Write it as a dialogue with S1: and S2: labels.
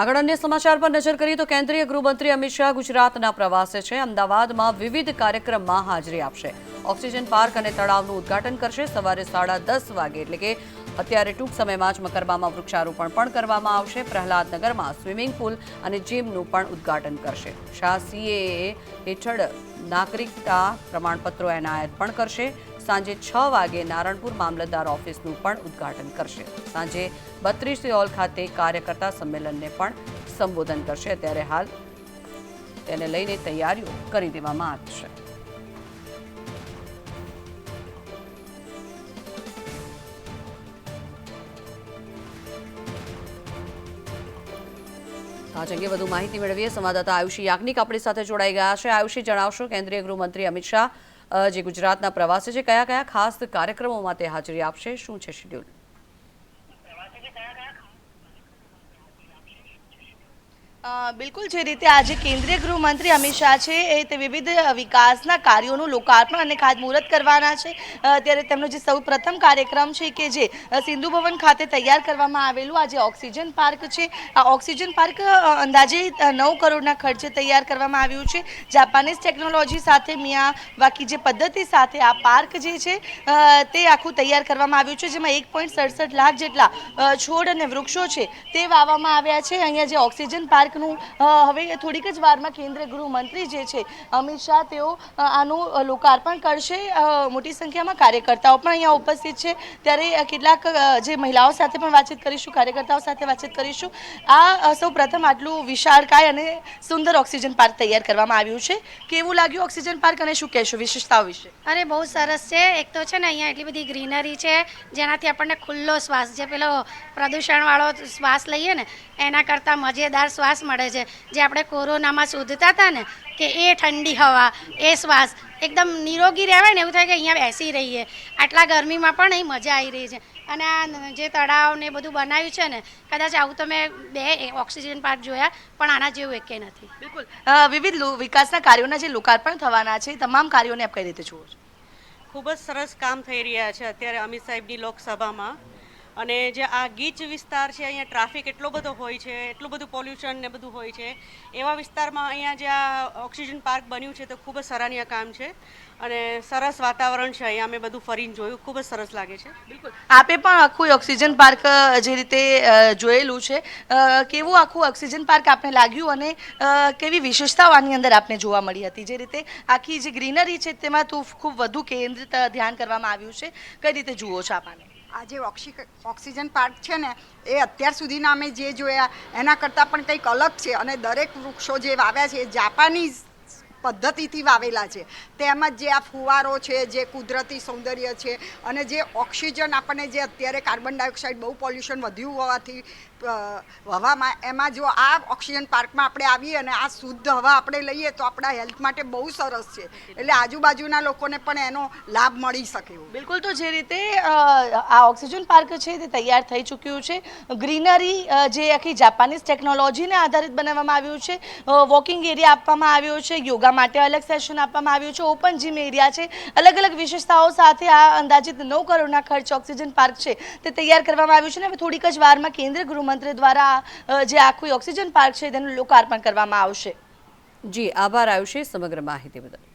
S1: આગળ અન્ય સમાચાર પર નજર કરીએ તો કેન્દ્રીય ગૃહમંત્રી અમિત શાહ ગુજરાતના પ્રવાસે છે. અમદાવાદમાં વિવિધ કાર્યક્રમમાં હાજરી આપશે. ઓક્સિજન પાર્ક અને તળાવનું ઉદ્ઘાટન કરશે. સવારે સાડા દસ વાગે એટલે કે અત્યારે ટૂંક સમયમાં જ મકરબામાં વૃક્ષારોપણ પણ કરવામાં આવશે. પ્રહલાદનગરમાં સ્વિમિંગ પુલ અને જીમનું પણ ઉદ્ઘાટન કરશે. શાહ સીએએ હેઠળ નાગરિકતા પ્રમાણપત્રો એનાયત પણ કરશે. સાંજે છ વાગે નારણપુર મામલતદાર ઓફિસનું પણ ઉદ્ઘાટન કરશે. સાંજે બત્રીસ હોલ ખાતે કાર્યકર્તા સંમેલનને પણ સંબોધન કરશે. ત્યારે હાલ તેને લઈને તૈયારીઓ કરી દેવામાં આવી છે. અંગે વધુ માહિતી મેળવીએ. સંવાદદાતા આયુષી યાજ્ઞિક આપણી સાથે જોડાઈ ગયા છે. આયુષી, જણાવશો? કેન્દ્રીય ગૃહમંત્રી અમિત શાહ જે ગુજરાતના પ્રવાસે છે કયા કયા ખાસ કાર્યક્રમોમાં તે હાજરી આપશે શું છે શેડ્યુલ
S2: બિલકુલ જે રીતે આજે કેન્દ્રીય ગૃહમંત્રી અમિત શાહ છે, એ તે વિવિધ વિકાસના કાર્યોનું લોકાર્પણ અને ખાતમુહૂર્ત કરવાના છે. ત્યારે તેમનો જે સૌ પ્રથમ કાર્યક્રમ છે કે જે સિંધુ ભવન ખાતે તૈયાર કરવામાં આવેલું આ જે ઓક્સિજન પાર્ક છે. આ ઓક્સિજન પાર્ક અંદાજે નવ કરોડના ખર્ચે તૈયાર કરવામાં આવ્યું છે. જાપાનીઝ ટેકનોલોજી સાથે મિયા બાકી જે પદ્ધતિ સાથે આ પાર્ક જે છે તે આખું તૈયાર કરવામાં આવ્યું છે, જેમાં એક પોઈન્ટ સડસઠ લાખ જેટલા છોડ અને વૃક્ષો છે, તે વાવવામાં આવ્યા છે. અહીંયા જે ઓક્સિજન પાર્કનું અ, હવે થોડીક જ વારમાં કેન્દ્રીય ગૃહમંત્રી જે છે અમિત શાહ તેઓ આનું લોકાર્પણ કરશે. મોટી સંખ્યામાં કાર્યકર્તાઓ પણ અહીંયા ઉપસ્થિત છે. ત્યારે કેટલાક જે મહિલાઓ સાથે પણ વાતચીત કરીશું કાર્યકર્તાઓ સાથે વાતચીત કરીશું. આ સૌ પ્રથમ આટલું વિશાળકાય અને સુંદર ઓક્સિજન પાર્ક તૈયાર કરવામાં આવ્યું છે. કેવું લાગ્યું ઓક્સિજન પાર્ક અને શું કહેશું વિશેષતાઓ વિશે?
S3: અરે બહુ સરસ છે. એક તો છે ને અહીંયા એટલી બધી ગ્રીનરી છે જેનાથી આપણને ખુલ્લો શ્વાસ જે પેલો પ્રદૂષણવાળો શ્વાસ લઈએ ને એના કરતાં મજેદાર શ્વાસ મળે છે. જે આપણે કોરોનામાં શોધતા હતા ને કે એ ઠંડી હવા એ શ્વાસ એકદમ નિરોગી રહેવાય ને એવું થાય કે અહીંયા બેસી રહીએ. આટલા ગરમીમાં પણ અહીં મજા આવી રહી છે. અને આ જે તળાવ ને બધું બનાવ્યું છે ને કદાચ આવું તમે બે ઓક્સિજન પાર્ક જોયા પણ આના જેવું એકે નથી.
S2: બિલકુલ. વિવિધ વિકાસના કાર્યોના જે લોકાર્પણ થવાના છે તમામ કાર્યોને આપ કઈ રીતે જુઓ છો?
S4: ખૂબ જ સરસ કામ થઈ રહ્યા છે અત્યારે અમિત સાહેબની લોકસભામાં. અને જે આ ગીચ વિસ્તાર છે, અહીંયા ટ્રાફિક એટલો બધો હોય છે, એટલું બધું પોલ્યુશન ને બધું હોય છે, એવા વિસ્તારમાં અહીંયા જે આ ઓક્સિજન પાર્ક બન્યું છે, તો ખૂબ જ સરાહનીય કામ છે. અને સરસ વાતાવરણ છે, અહીંયા અમે બધું ફરીને જોયું, ખૂબ જ સરસ લાગે છે.
S2: બિલકુલ. આપે પણ આખું ઓક્સિજન પાર્ક જે રીતે જોયેલું છે કેવું આખું ઓક્સિજન પાર્ક આપને લાગ્યું અને કેવી વિશેષતાઓ આની અંદર આપને જોવા મળી હતી? જે રીતે આખી જે ગ્રીનરી છે, તેમાં તો ખૂબ વધુ કેન્દ્રિત ધ્યાન કરવામાં આવ્યું છે. કઈ રીતે જુઓ છો આપાને
S5: આ જે ઓક્સી ઓક્સિજન પાર્ક છે ને, એ અત્યાર સુધીના અમે જે જોયા, એના કરતાં પણ કંઈક અલગ છે. અને દરેક વૃક્ષો જે વાવ્યા છે, એ જાપાનીઝ પદ્ધતિથી વાવેલા છે. તેમજ જે આ ફુવારો છે, જે કુદરતી સૌંદર્ય છે અને જે ઓક્સિજન આપણને જે અત્યારે કાર્બન ડાયોક્સાઇડ બહુ પોલ્યુશન વધ્યું હોવાથી હવામાં એમાં જો આ ઓક્સિજન પાર્કમાં આપણે આવીએ અને આ શુદ્ધ હવા આપણે લઈએ તો આપણા હેલ્થ માટે બહુ સરસ છે. એટલે આજુબાજુના લોકોને પણ એનો લાભ મળી શકે
S2: બિલકુલ, તો જે રીતે આ ઓક્સિજન પાર્ક છે તે તૈયાર થઈ ચૂક્યું છે. ગ્રીનરી જે આખી જાપાનીઝ ટેકનોલોજીને આધારિત બનાવવામાં આવ્યું છે. વોકિંગ એરિયા આપવામાં આવ્યો છે, યોગા માટે અલગ સેશન આપવામાં આવ્યું છે. ઓપન જીમ એરિયા છે. અલગ અલગ વિશેષતાઓ સાથે આ અંદાજિત નવ કરોડના ખર્ચ ઓક્સિજન પાર્ક છે. તે તૈયાર કરવામાં આવ્યું છે ને હવે થોડીક જ વારમાં કેન્દ્રીય ગૃહમંત્રી દ્વારા જે આખું ઓક્સિજન પાર્ક છે તેનું લોકાર્પણ કરવામાં આવશે.
S1: જી, આભાર આવશે સમગ્ર માહિતી બદલ.